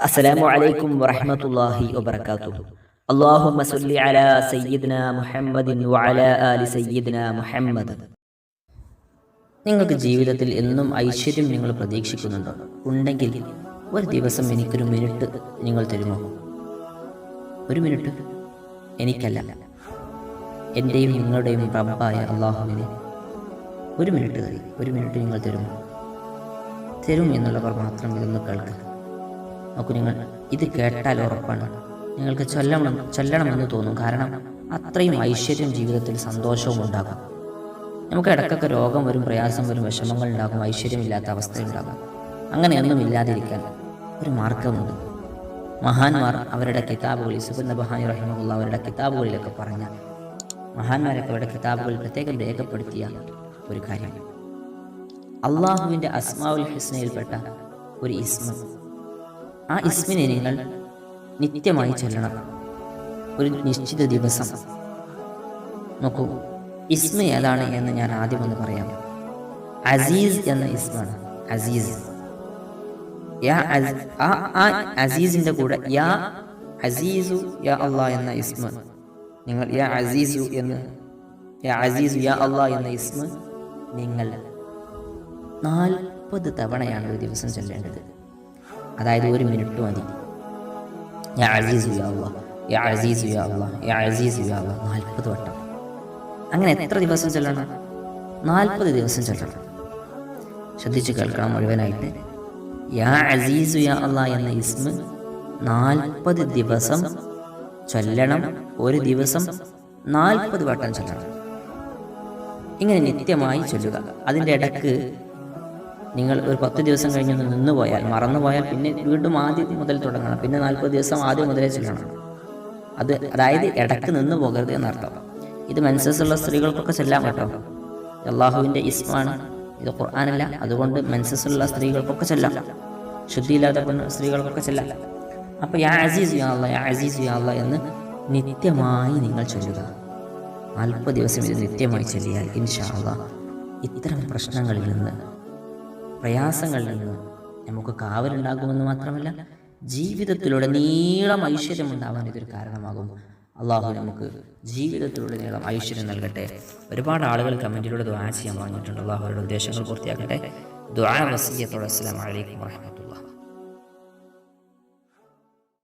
അസ്സലാമു അലൈക്കും വറഹ്മത്തുള്ളാഹി വബറകാതുഹു. അല്ലാഹുമ്മ സല്ലി അലാ സയ്യിദ്നാ മുഹമ്മദിൻ വഅലാ ആലി സയ്യിദ്നാ മുഹമ്മദ്. നിങ്ങൾക്ക് ജീവിതത്തിൽ എന്നും ഐശ്വര്യം നിങ്ങൾ പ്രതീക്ഷിക്കുന്നുണ്ടോ? ഉണ്ടെങ്കിൽ ഒരു ദിവസം എനിക്കൊരു മിനിറ്റ് നിങ്ങൾ തരുമോ? ഒരു മിനിറ്റ്? എനിക്കല്ല. എന്റെയും നിങ്ങളുടെയും റബ്ബായ അള്ളാഹുവിനെ ഒരു മിനിറ്റ് തരി. ഒരു മിനിറ്റ് നിങ്ങൾ തരുമോ? തരും എന്നുള്ളവർ മാത്രം ഇതൊന്ന് കേൾക്കുക നോക്കൂ നിങ്ങൾ. ഇത് കേട്ടാൽ ഉറപ്പാണ്. നിങ്ങൾക്ക് ചൊല്ലണം ചൊല്ലണമെന്ന് തോന്നും. കാരണം അത്രയും ഐശ്വര്യം ജീവിതത്തിൽ സന്തോഷവും ഉണ്ടാകും. നമുക്ക് ഇടക്കൊക്കെ രോഗം വരും പ്രയാസം വരും വിഷമങ്ങൾ ഉണ്ടാകും ഐശ്വര്യമില്ലാത്ത അവസ്ഥ ഉണ്ടാകും. അങ്ങനെയൊന്നും ഇല്ലാതിരിക്കാൻ ഒരു മാർഗമുണ്ട്. മഹാന്മാർ അവരുടെ കിതാബുകളിൽ സുബിൻ ബഹാനി റഹിമുള്ള അവരുടെ കിതാബുകളിലൊക്കെ പറഞ്ഞ മഹാന്മാരൊക്കെ അവരുടെ കിതാബുകളിൽ പ്രത്യേകം രേഖപ്പെടുത്തിയ ഒരു കാര്യം. അള്ളാഹുവിന്റെ അസ്മാവുൽ ഹിസ്നയിൽപ്പെട്ട ഒരു ഇസ്മ. ആ ഇസ്മിനെ നിങ്ങൾ നിത്യമായി ചൊല്ലണം. ഒരു നിശ്ചിത ദിവസം. നോക്കൂ ഇസ്മ ഏതാണ് എന്ന് ഞാൻ ആദ്യം ഒന്ന് പറയാം. അസീസ് എന്ന ഇസ്മാണ്. അസീസ്. യാ ആ അസീസിന്റെ കൂടെ യാ അസീസു യാ അള്ളാ എന്ന ഇസ്മ. നിങ്ങൾ യാ അസീസു എന്ന് യാ അസീസു യാ അള്ളാ എന്ന ഇസ്മ നിങ്ങൾ നാൽപ്പത് തവണയാണ് ഒരു ദിവസം ചൊല്ലേണ്ടത്. അതായത് ഒരു മിനിറ്റ് മതി. നാൽപ്പത് വട്ടം. അങ്ങനെ എത്ര ദിവസം ചെല്ലണം? നാൽപ്പത് ദിവസം ചെല്ലണം. ശ്രദ്ധിച്ച് കേൾക്കണം മുഴുവനായിട്ട്. യാ അസീസു യാ അള്ളാഹ് എന്ന ഇസ്മ നാൽപ്പത് ദിവസം ചൊല്ലണം ഒരു ദിവസം നാൽപ്പത് വട്ടം ചൊല്ലണം. ഇങ്ങനെ നിത്യമായി ചൊല്ലുക. അതിന്റെ ഇടയ്ക്ക് നിങ്ങൾ ഒരു പത്ത് ദിവസം കഴിഞ്ഞ് നിന്ന് പോയാൽ മറന്നു പോയാൽ പിന്നെ വീണ്ടും ആദ്യം മുതൽ തുടങ്ങണം. പിന്നെ നാൽപ്പത് ദിവസം ആദ്യം മുതലേ ചൊല്ലണം അത് അതായത് ഇടയ്ക്ക് നിന്ന് പോകരുത് എന്നർത്ഥം. ഇത് മെൻസസ്സുള്ള സ്ത്രീകൾക്കൊക്കെ ചെല്ലാം കേട്ടോ. അള്ളാഹുവിന്റെ ഇസ്മാണ്. ഇത് ഖുർആാനല്ല. അതുകൊണ്ട് മെൻസസ്സുള്ള സ്ത്രീകൾക്കൊക്കെ ചെല്ലാം. ശുദ്ധിയില്ലാത്ത സ്ത്രീകൾക്കൊക്കെ ചെല്ലാം. അപ്പോൾ യാ അസീസ് യാ യാ അസീസ് യാ എന്ന് നിത്യമായി നിങ്ങൾ ചൊല്ലുക. നാൽപ്പത് ദിവസം ഇത് നിത്യമായി ചൊല്ലിയാൽ ഇൻഷാ ഇത്തരം പ്രശ്നങ്ങളിൽ നിന്ന് പ്രയാസങ്ങളിൽ നിന്ന് നമുക്ക് കാവലുണ്ടാകുമെന്ന് മാത്രമല്ല ജീവിതത്തിലൂടെ നീളം ഐശ്വര്യം ഉണ്ടാവാൻ ഇതൊരു കാരണമാകും. അള്ളാഹു നമുക്ക് ജീവിതത്തിലൂടെ നീളം ഐശ്വര്യം നൽകട്ടെ. ഒരുപാട് ആളുകൾ കമന്റിലൂടെ ദ്വാ ചെയ്യാൻ പറഞ്ഞിട്ടുണ്ട്. അള്ളാഹുരുടെ ഉദ്ദേശങ്ങൾ പൂർത്തിയാക്കട്ടെ. ദ്വാ വസീയത്തോടെ അസ്സലാമു അലൈക്കും വറഹ്മത്തുള്ളാഹി